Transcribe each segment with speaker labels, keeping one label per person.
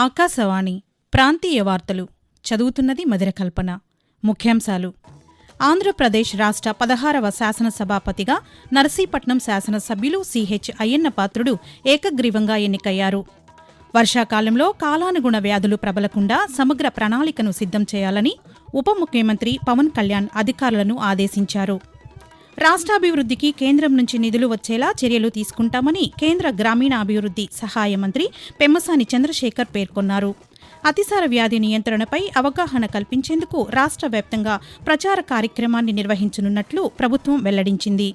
Speaker 1: ఆకాశవాణి ప్రాంతీయ వార్తలు. చదువుతున్నది మధుర కల్పన. ముఖ్యాంశాలు. ఆంధ్రప్రదేశ్ రాష్ట్ర పదహారవ శాసనసభాపతిగా నరసీపట్నం శాసనసభ్యులు సిహెచ్ అయ్యన్న పాత్రుడు ఏకగ్రీవంగా ఎన్నికయ్యారు. వర్షాకాలంలో కాలానుగుణ వ్యాధులు ప్రబలకుండా సమగ్ర ప్రణాళికను సిద్ధం చేయాలని ఉప ముఖ్యమంత్రి పవన్ కళ్యాణ్ అధికారులను ఆదేశించారు. రాష్ట్రాభివృద్ధికి కేంద్రం నుంచి నిధులు వచ్చేలా చర్యలు తీసుకుంటామని కేంద్ర గ్రామీణాభివృద్ధి సహాయ మంత్రి పెమ్మసాని చంద్రశేఖర్ పేర్కొన్నారు. అతిసార వ్యాధి నియంత్రణపై అవగాహన కల్పించేందుకు రాష్ట్ర వ్యాప్తంగా ప్రచార కార్యక్రమాన్ని నిర్వహించనున్నట్లు ప్రభుత్వం వెల్లడించింది.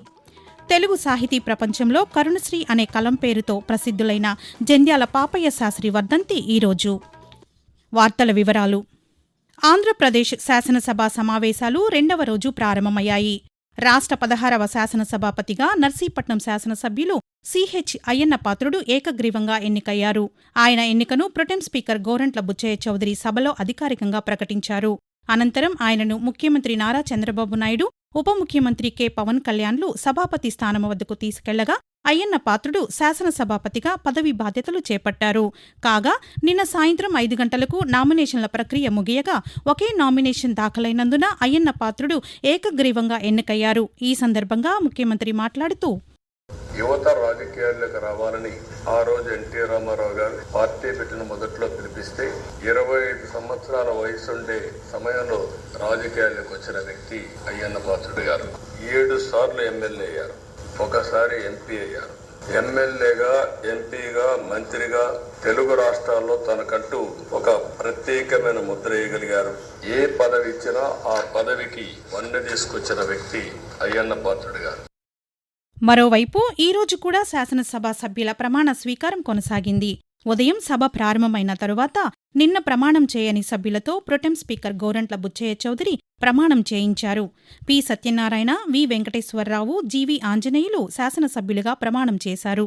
Speaker 1: తెలుగు సాహితీ ప్రపంచంలో కరుణశ్రీ అనే కలం పేరుతో ప్రసిద్ధులైన జంధ్యాల పాపయ్య శాస్త్రి వర్ధంతి ఈరోజు వార్తల వివరాలు. ఆంధ్రప్రదేశ్ శాసనసభ సమావేశాలు రెండవ రోజు ప్రారంభమయ్యాయి. రాష్ట్ర పదహారవ శాసనసభాపతిగా నర్సీపట్నం శాసనసభ్యులు సిహెచ్ అయ్యన్న పాత్రుడు ఏకగ్రీవంగా ఎన్నికయ్యారు. ఆయన ఎన్నికను pro tem speaker Gorantla Butchaiah Chowdary సభలో అధికారికంగా ప్రకటించారు. అనంతరం ఆయనను ముఖ్యమంత్రి నారా చంద్రబాబు నాయుడు ఉప ముఖ్యమంత్రి కె పవన్ కళ్యాణ్లు సభాపతి స్థానం వద్దకు తీసుకెళ్ళగా అయ్యన్న పాత్రుడు శాసనసభాపతిగా పదవి బాధ్యతలు చేపట్టారు. కాగా నిన్న సాయంత్రం ఐదు గంటలకు నామినేషన్ల ప్రక్రియ ముగియగా ఒకే నామినేషన్ దాఖలైనందున అయ్యన్న పాత్రుడు ఏకగ్రీవంగా ఎన్నికయ్యారు. ఈ సందర్భంగా ముఖ్యమంత్రి మాట్లాడుతూ
Speaker 2: యువత రాజకీయాల్లోకి రావాలని ఆ రోజు ఎన్టీ రామారావు గారు పార్టీ పెట్టిన మొదట్లో పిలిపిస్తే ఇరవై ఐదు సంవత్సరాల వయసుండే సమయంలో రాజకీయాల్లోకి వచ్చిన వ్యక్తి అయ్యన్న పాత్రుడు గారు. ఏడు సార్లు ఎమ్మెల్యే అయ్యారు. ఒకసారి ఎంపీ అయ్యారు. ఎమ్మెల్యేగా ఎంపీగా మంత్రిగా తెలుగు రాష్ట్రాల్లో తనకంటూ ఒక ప్రత్యేకమైన ముద్ర వేయగలిగారు. ఏ పదవి ఇచ్చినా ఆ పదవికి వన్నె తీసుకొచ్చిన వ్యక్తి అయ్యన్న పాత్రుడు గారు.
Speaker 1: మరోవైపు ఈరోజు కూడా శాసనసభ సభ్యుల ప్రమాణ స్వీకారం కొనసాగింది. ఉదయం సభ ప్రారంభమైన తరువాత నిన్న ప్రమాణం చేయని సభ్యులతో pro tem speaker Gorantla Butchaiah Chowdary ప్రమాణం చేయించారు. P. Satyanarayana V. Venkateswararao G V Anjaneyulu శాసనసభ్యులుగా ప్రమాణం చేశారు.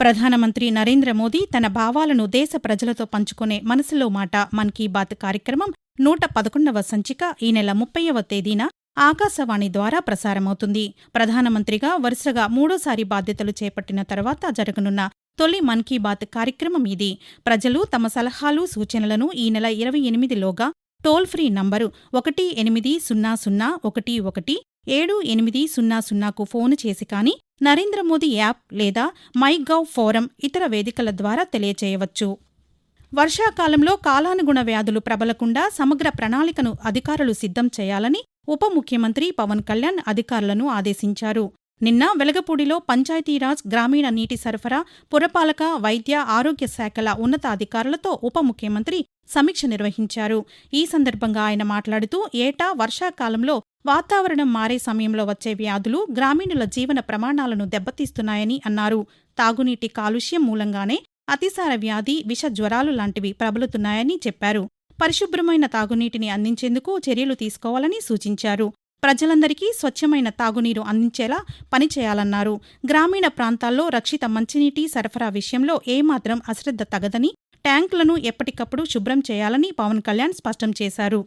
Speaker 1: ప్రధానమంత్రి నరేంద్ర మోదీ తన భావాలను దేశ ప్రజలతో పంచుకునే మనసులో మాట మన్ కీ బాత్ కార్యక్రమం నూట పదకొండవ సంచిక ఈ నెల ముప్పైవ తేదీన ఆకాశవాణి ద్వారా ప్రసారమవుతుంది. ప్రధానమంత్రిగా వరుసగా మూడోసారి బాధ్యతలు చేపట్టిన తర్వాత జరగనున్న తొలి మన్ కీ బాత్ కార్యక్రమం ఇది. ప్రజలు తమ సలహాలు సూచనలను ఈ నెల ఇరవై ఎనిమిదిలోగా టోల్ ఫ్రీ నంబరు ఒకటి ఎనిమిది సున్నా సున్నా ఒకటి ఒకటి ఏడు ఎనిమిది సున్నా సున్నాకు ఫోను చేసి కానీ నరేంద్ర మోదీ యాప్ లేదా మై గవ్ ఫోరం ఇతర వేదికల ద్వారా తెలియచేయవచ్చు. వర్షాకాలంలో కాలానుగుణ వ్యాధులు ప్రబలకుండా సమగ్ర ప్రణాళికను అధికారులు సిద్ధం చేయాలని ఉప ముఖ్యమంత్రి పవన్ కళ్యాణ్ అధికారులను ఆదేశించారు. నిన్న వెలగపూడిలో పంచాయతీరాజ్ గ్రామీణ నీటి సరఫరా పురపాలక వైద్య ఆరోగ్య శాఖల ఉన్నతాధికారులతో ఉప ముఖ్యమంత్రి సమీక్ష నిర్వహించారు. ఈ సందర్భంగా ఆయన మాట్లాడుతూ ఏటా వర్షాకాలంలో వాతావరణం మారే సమయంలో వచ్చే వ్యాధులు గ్రామీణుల జీవన ప్రమాణాలను దెబ్బతీస్తున్నాయని అన్నారు. తాగునీటి కాలుష్యం మూలంగానే అతిసార వ్యాధి విష జ్వరాలు లాంటివి ప్రబలుతున్నాయని చెప్పారు. పరిశుభ్రమైన తాగునీటిని అందించేందుకు చర్యలు తీసుకోవాలని సూచించారు. ప్రజలందరికీ స్వచ్ఛమైన తాగునీరు అందించేలా పనిచేయాలన్నారు గ్రామీణ ప్రాంతాల్లో రక్షిత మంచినీటి సరఫరా విషయంలో ఏమాత్రం అశ్రద్ధ తగదని ట్యాంకులను ఎప్పటికప్పుడు శుభ్రం చేయాలని పవన్ కళ్యాణ్ స్పష్టం చేశారు.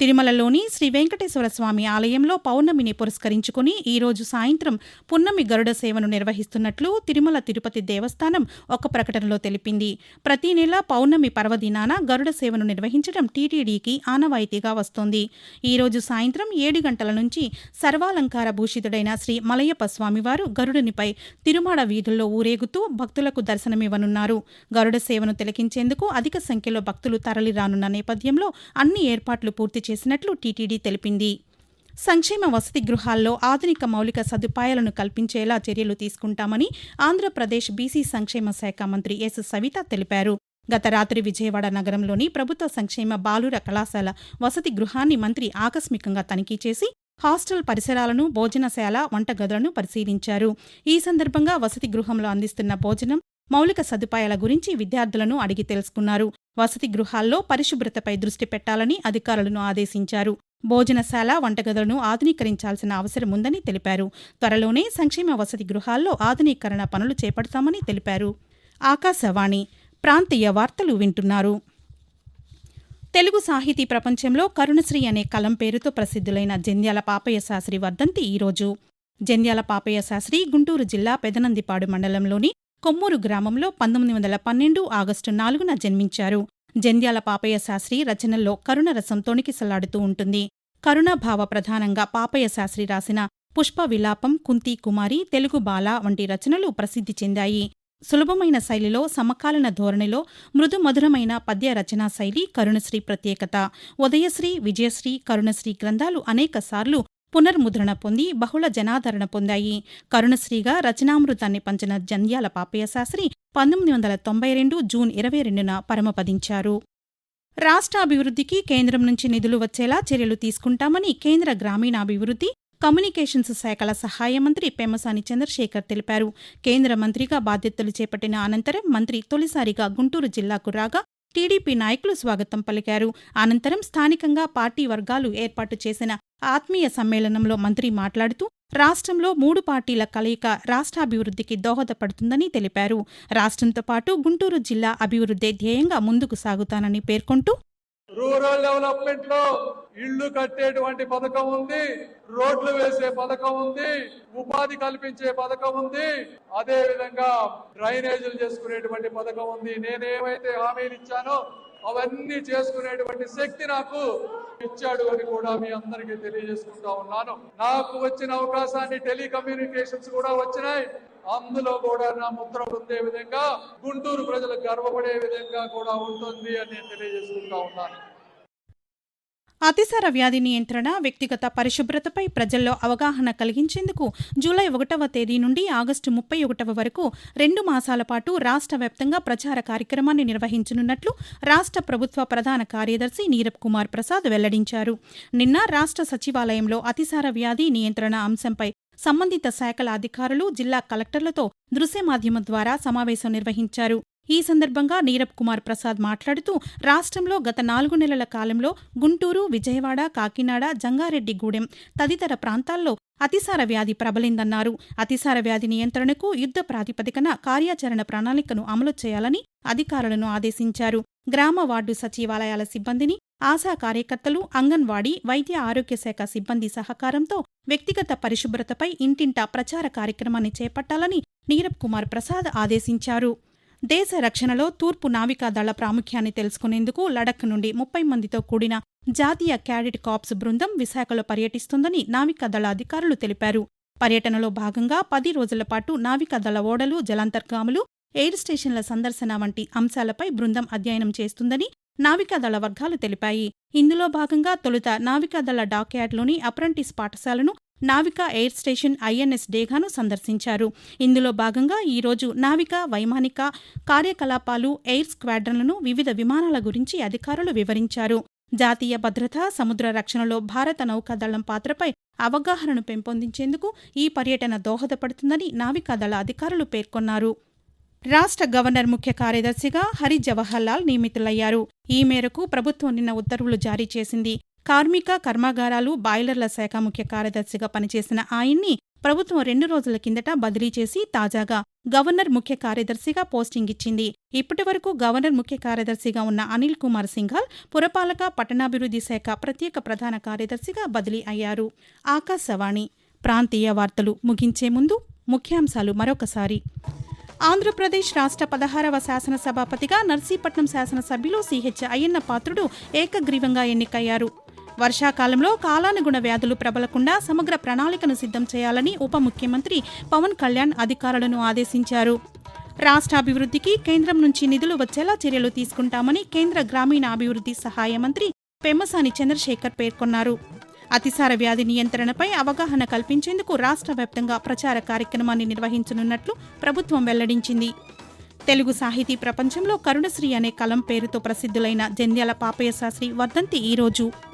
Speaker 1: తిరుమలలోని శ్రీ వెంకటేశ్వర స్వామి ఆలయంలో పౌర్ణమిని పురస్కరించుకుని ఈరోజు సాయంత్రం పున్నమి గరుడ సేవను నిర్వహిస్తున్నట్లు తిరుమల తిరుపతి దేవస్థానం ఒక ప్రకటనలో తెలిపింది. ప్రతి నెల పౌర్ణమి పర్వదినాన గరుడ సేవను నిర్వహించడం టీటీడీకి ఆనవాయితీగా వస్తోంది. ఈరోజు సాయంత్రం ఏడు గంటల నుంచి సర్వాలంకార భూషితుడైన శ్రీ మలయప్ప స్వామివారు గరుడునిపై తిరుమాడ వీధుల్లో ఊరేగుతూ భక్తులకు దర్శనమివ్వనున్నారు. గరుడ సేవను తిలకించేందుకు అధిక సంఖ్యలో భక్తులు తరలిరానున్న నేపథ్యంలో అన్ని ఏర్పాట్లు పూర్తి చేసినట్లు టీటీడీ తెలిపింది. సంక్షేమ వసతి గృహాల్లో ఆధునిక మౌలిక సదుపాయాలను కల్పించేలా చర్యలు తీసుకుంటామని ఆంధ్రప్రదేశ్ బీసీ సంక్షేమ శాఖ మంత్రి ఎస్ సవిత తెలిపారు. గత రాత్రి విజయవాడ నగరంలోని ప్రభుత్వ సంక్షేమ బాలుర కళాశాల వసతి గృహాన్ని మంత్రి ఆకస్మికంగా తనిఖీ చేసి హాస్టల్ పరిసరాలను భోజనశాల వంటగదులను పరిశీలించారు. ఈ సందర్భంగా వసతి గృహంలో అందిస్తున్న భోజనం మౌలిక సదుపాయాల గురించి విద్యార్థులను అడిగి తెలుసుకున్నారు. వసతి గృహాల్లో పరిశుభ్రతపై దృష్టి పెట్టాలని అధికారులను ఆదేశించారు. భోజనశాల వంటగదులను ఆధునీకరించాల్సిన అవసరం ఉందని తెలిపారు. త్వరలోనే సంక్షేమ వసతి గృహాల్లో ఆధునీకరణ పనులు చేపడతామని తెలిపారు. ఆకాశవాణి ప్రాంతీయ వార్తలు వింటున్నారు. తెలుగు సాహితీ ప్రపంచంలో కరుణశ్రీ అనే కలం పేరుతో ప్రసిద్ధులైన జంధ్యాల పాపయ్య శాస్త్రి వర్ధంతి ఈరోజు. జంధ్యాల పాపయ్య శాస్త్రి గుంటూరు జిల్లా పెదనందిపాడు మండలంలోని కొమ్మూరు గ్రామంలో పంతొమ్మిది వందల పన్నెండు ఆగస్టు నాలుగున జన్మించారు. జంధ్యాల పాపయ్య శాస్త్రి రచనల్లో కరుణరసం తొణికిసలాడుతూ ఉంటుంది. కరుణాభావ ప్రధానంగా పాపయ్య శాస్త్రి రాసిన పుష్ప విలాపం కుంతి కుమారి తెలుగు బాల వంటి రచనలు ప్రసిద్ధి చెందాయి. సులభమైన శైలిలో సమకాలీన ధోరణిలో మృదు మధురమైన పద్య రచనా శైలి కరుణశ్రీ ప్రత్యేకత. ఉదయశ్రీ విజయశ్రీ కరుణశ్రీ గ్రంథాలు అనేకసార్లు పునర్ముద్రణ పొంది బహుళ జనాదరణ పొందాయి. కరుణశ్రీగా రచనామృతాన్ని పంచిన జంధ్యాల పాపయ్య శాస్త్రి పంతొమ్మిది వందల తొంభై రెండు జూన్ ఇరవై రెండున పరమపదించారు. రాష్ట్ర అభివృద్ధికి కేంద్రం నుంచి నిధులు వచ్చేలా చర్యలు తీసుకుంటామని కేంద్ర గ్రామీణాభివృద్ధి కమ్యూనికేషన్స్ శాఖల సహాయ మంత్రి పెమ్మసాని చంద్రశేఖర్ తెలిపారు. కేంద్ర మంత్రిగా బాధ్యతలు చేపట్టిన అనంతరం మంత్రి తొలిసారిగా గుంటూరు జిల్లాకు రాగా టీడీపీ నాయకులు స్వాగతం పలికారు. అనంతరం స్థానికంగా పార్టీ వర్గాలు ఏర్పాటు చేసిన ఆత్మీయ సమ్మేళనంలో మంత్రి మాట్లాడుతూ రాష్ట్రంలో మూడు పార్టీల కలయిక రాష్ట్రాభివృద్ధికి దోహదపడుతుందని తెలిపారు. రాష్ట్రంతో పాటు గుంటూరు జిల్లా అభివృద్ధి ధ్యేయంగా ముందుకు సాగుతానని పేర్కొంటూ
Speaker 3: రూరల్ డెవలప్మెంట్లో ఇళ్ళు కట్టేటువంటి పథకం ఉంది రోడ్లు వేసే పథకం ఉంది ఉపాధి కల్పించే పథకం ఉంది. అదే విధంగా డ్రైనేజీలు చేసుకునేటువంటి పథకం ఉంది. నేనేమైతే హామీలు ఇచ్చానో అవన్నీ చేసుకునేటువంటి శక్తి నాకు ఇచ్చాడు అని కూడా మీ అందరికీ తెలియజేసుకుంటా ఉన్నాను. నాకు వచ్చిన అవకాశాన్ని టెలికమ్యూనికేషన్స్ కూడా వచ్చినాయి. అందులో కూడా నా ముద్ర పొందే విధంగా గుంటూరు ప్రజలు గర్వపడే విధంగా కూడా ఉంటుంది అని నేను తెలియజేసుకుంటా ఉన్నాను.
Speaker 1: అతిసార వ్యాధి నియంత్రణ వ్యక్తిగత పరిశుభ్రతపై ప్రజల్లో అవగాహన కలిగించేందుకు జూలై ఒకటవ తేదీ నుండి ఆగస్టు ముప్పై ఒకటవ వరకు రెండు మాసాల పాటు రాష్ట్ర వ్యాప్తంగా ప్రచార కార్యక్రమాన్ని నిర్వహించనున్నట్లు రాష్ట్ర ప్రభుత్వ ప్రధాన కార్యదర్శి నీరబ్ కుమార్ ప్రసాద్ వెల్లడించారు. నిన్న రాష్ట్ర సచివాలయంలో అతిసార వ్యాధి నియంత్రణ అంశంపై సంబంధిత శాఖల అధికారులు జిల్లా కలెక్టర్లతో దృశ్య మాధ్యమం ద్వారా సమావేశం నిర్వహించారు. ఈ సందర్భంగా నీరబ్ కుమార్ ప్రసాద్ మాట్లాడుతూ రాష్ట్రంలో గత నాలుగు నెలల కాలంలో గుంటూరు విజయవాడ కాకినాడ జంగారెడ్డిగూడెం తదితర ప్రాంతాల్లో అతిసార వ్యాధి ప్రబలిందన్నారు. అతిసార వ్యాధి నియంత్రణకు యుద్ధ ప్రాతిపదికన కార్యాచరణ ప్రణాళికను అమలు చేయాలని అధికారులను ఆదేశించారు. గ్రామ వార్డు సచివాలయాల సిబ్బందిని ఆశా కార్యకర్తలు అంగన్వాడీ వైద్య ఆరోగ్య శాఖ సిబ్బంది సహకారంతో వ్యక్తిగత పరిశుభ్రతపై ఇంటింటా ప్రచార కార్యక్రమాన్ని చేపట్టాలని నీరబ్ కుమార్ ప్రసాద్ ఆదేశించారు. దేశ రక్షణలో తూర్పు నావికాదళ ప్రాముఖ్యాన్ని తెలుసుకునేందుకు లడక్ నుండి ముప్పై మందితో కూడిన జాతీయ క్యాడెట్ కాప్స్ బృందం విశాఖలో పర్యటిస్తుందని నావికాదళ అధికారులు తెలిపారు. పర్యటనలో భాగంగా పది రోజుల పాటు నావికాదళ ఓడలు జలాంతర్గాములు ఎయిర్ స్టేషన్ల సందర్శన వంటి అంశాలపై బృందం అధ్యయనం చేస్తుందని నావికాదళ వర్గాలు తెలిపాయి. ఇందులో భాగంగా తొలుత నావికాదళ డాక్యార్డ్లోని అప్రెంటిస్ పాఠశాలను నావికా ఎయిర్ స్టేషన్ ఐఎన్ఎస్ డేగాను సందర్శించారు. ఇందులో భాగంగా ఈరోజు నావికా వైమానిక కార్యకలాపాలు ఎయిర్ స్క్వాడ్రన్లను వివిధ విమానాల గురించి అధికారులు వివరించారు. జాతీయ భద్రత సముద్ర రక్షణలో భారత నౌకాదళం పాత్రపై అవగాహనను పెంపొందించేందుకు ఈ పర్యటన దోహదపడుతుందని నావికాదళ అధికారులు పేర్కొన్నారు. రాష్ట్ర గవర్నర్ ముఖ్య కార్యదర్శిగా హరి జవహర్ లాల్ నియమితులయ్యారు. ఈ మేరకు ప్రభుత్వం నిన్న ఉత్తర్వులు జారీ చేసింది. కార్మిక కర్మాగారాలు బాయిలర్ల శాఖ ముఖ్య కార్యదర్శిగా పనిచేసిన ఆయన్ని ప్రభుత్వం రెండు రోజుల కిందట బదిలీ చేసి తాజాగా గవర్నర్ ముఖ్య కార్యదర్శిగా పోస్టింగ్ ఇచ్చింది. ఇప్పటి వరకు గవర్నర్ ముఖ్య కార్యదర్శిగా ఉన్న అనిల్ కుమార్ సింఘాల్ పురపాలక పట్టణాభివృద్ధి శాఖ ప్రత్యేక ప్రధాన కార్యదర్శిగా బదిలీ అయ్యారు. ఆకాశవాణి ప్రాంతీయ వార్తలు ముగించే ముందు ముఖ్యాంశాలు మరొకసారి. ఆంధ్రప్రదేశ్ రాష్ట్ర పదహారవ శాసనసభాపతిగా నర్సీపట్నం శాసనసభ్యులు సిహెచ్ అయ్యన్న పాత్రుడు ఏకగ్రీవంగా ఎన్నికయ్యారు. వర్షాకాలంలో కాలానుగుణ వ్యాధులు ప్రబలకుండా సమగ్ర ప్రణాళికను సిద్ధం చేయాలని ఉప ముఖ్యమంత్రి పవన్ కళ్యాణ్ అధికారులను ఆదేశించారు. రాష్ట్ర అభివృద్ధికి కేంద్రం నుంచి నిధులు వచ్చేలా చర్యలు తీసుకుంటామని కేంద్ర గ్రామీణాభివృద్ధి సహాయ మంత్రి పెమ్మసాని చంద్రశేఖర్ పేర్కొన్నారు. అతిసార వ్యాధి నియంత్రణపై అవగాహన కల్పించేందుకు రాష్ట్ర వ్యాప్తంగా ప్రచార కార్యక్రమాన్ని నిర్వహించనున్నట్లు ప్రభుత్వం వెల్లడించింది. తెలుగు సాహితీ ప్రపంచంలో కరుణశ్రీ అనే కలం పేరుతో ప్రసిద్ధులైన జంధ్యాల పాపయ్య శాస్త్రి వర్ధంతి ఈరోజు.